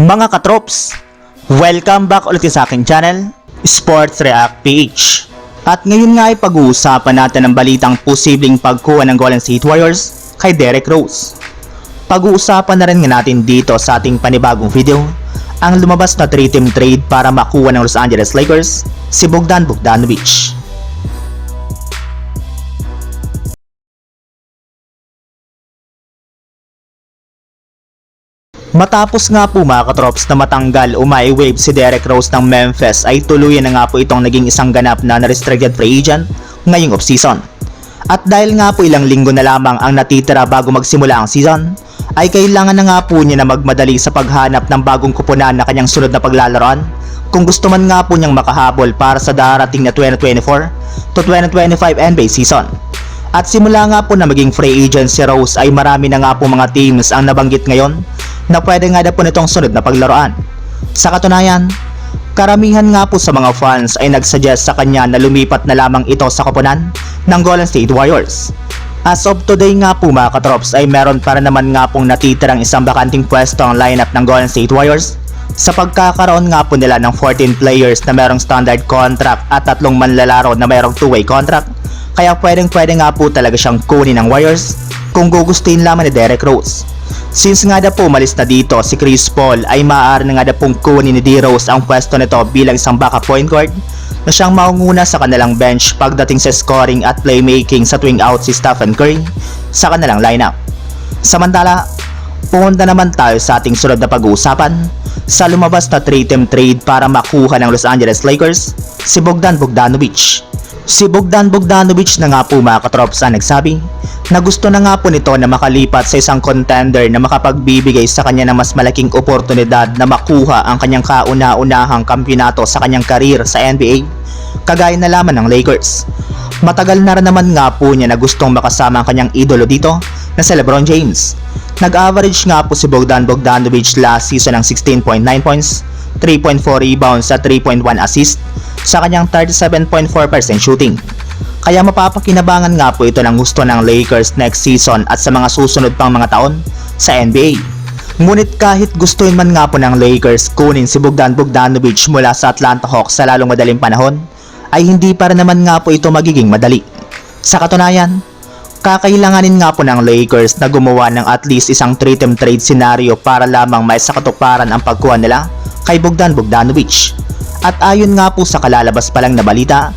Mga katrops, welcome back ulit sa aking channel, Sports React PH. At ngayon nga ay pag-uusapan natin ang balitang posibleng pagkuha ng Golden State Warriors kay Derek Rose. Pag-uusapan na rin nga natin dito sa ating panibagong video ang lumabas na 3-team trade para makuha ng Los Angeles Lakers si Bogdan Bogdanovic. Matapos nga po mga katrops na matanggal o wave si Derek Rose ng Memphis ay tuluyan na nga po itong naging isang ganap na restricted free agent ngayong offseason. At dahil nga po ilang linggo na lamang ang natitira bago magsimula ang season, ay kailangan na nga po niya na magmadali sa paghanap ng bagong kupunan na kanyang sunod na paglalaroan kung gusto man nga po niyang makahabol para sa darating na 2024 to 2025 NBA season. At simula nga po na maging free agent si Rose ay marami na nga po mga teams ang nabanggit ngayon na pwede nga na po nitong sunod na paglaruan. Sa katunayan, karamihan nga po sa mga fans ay nagsuggest sa kanya na lumipat na lamang ito sa koponan ng Golden State Warriors. As of today nga po mga katrops ay meron para naman nga pong natitirang isang bakanting pwesto ang lineup ng Golden State Warriors sa pagkakaroon nga po nila ng 14 players na merong standard contract at tatlong manlalaro na merong two-way contract kaya pwedeng pwede nga po talaga siyang kunin ng Warriors kung gugustuhin lamang ni Derek Rose. Since nga na po umalis na dito si Chris Paul ay maaari na nga na pong kunin ni D. Rose ang pwesto nito bilang isang backup point guard na siyang maunguna sa kanilang bench pagdating sa scoring at playmaking sa tuwing out si Stephen Curry sa kanilang lineup. Samantala, pumunta naman tayo sa ating sunod na pag-uusapan sa lumabas na 3-team trade para makuha ng Los Angeles Lakers si Bogdan Bogdanovic. Si Bogdan Bogdanovic na nga po mga katrops ang nagsabi na gusto na nga po nito na makalipat sa isang contender na makapagbibigay sa kanya ng mas malaking oportunidad na makuha ang kanyang kauna-unahang kampyonato sa kanyang karir sa NBA kagaya na lamang ng Lakers. Matagal na rin naman nga po niya na gustong makasama ang kanyang idolo dito na si Lebron James. Nag-average nga po si Bogdan Bogdanovic last season ng 16.9 points, 3.4 rebounds at 3.1 assist sa kanyang 37.4% shooting. Kaya mapapakinabangan nga po ito ng gusto ng Lakers next season at sa mga susunod pang mga taon sa NBA. Ngunit kahit gustuin man nga po ng Lakers kunin si Bogdan Bogdanovic mula sa Atlanta Hawks sa lalong madaling panahon, ay hindi para naman nga po ito magiging madali. Sa katunayan, kakailanganin nga po ng Lakers na gumawa ng at least isang 3-team trade scenario para lamang may sa katuparan ang pagkuha nila kay Bogdan Bogdanovic. At ayon nga po sa kalalabas pa lang na balita,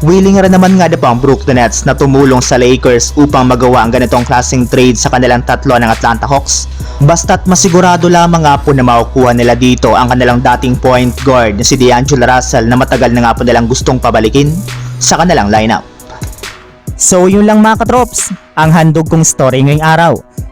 willing rin naman nga po ang Brooklyn Nets na tumulong sa Lakers upang magawa ang ganitong klaseng trade sa kanilang tatlo ng Atlanta Hawks. Basta't masigurado lamang nga po na makukuha nila dito ang kanilang dating point guard na si D'Angelo Russell na matagal na nga po nilang gustong pabalikin sa kanilang lineup. So yun lang mga katrops, ang handog kong story ngayong araw.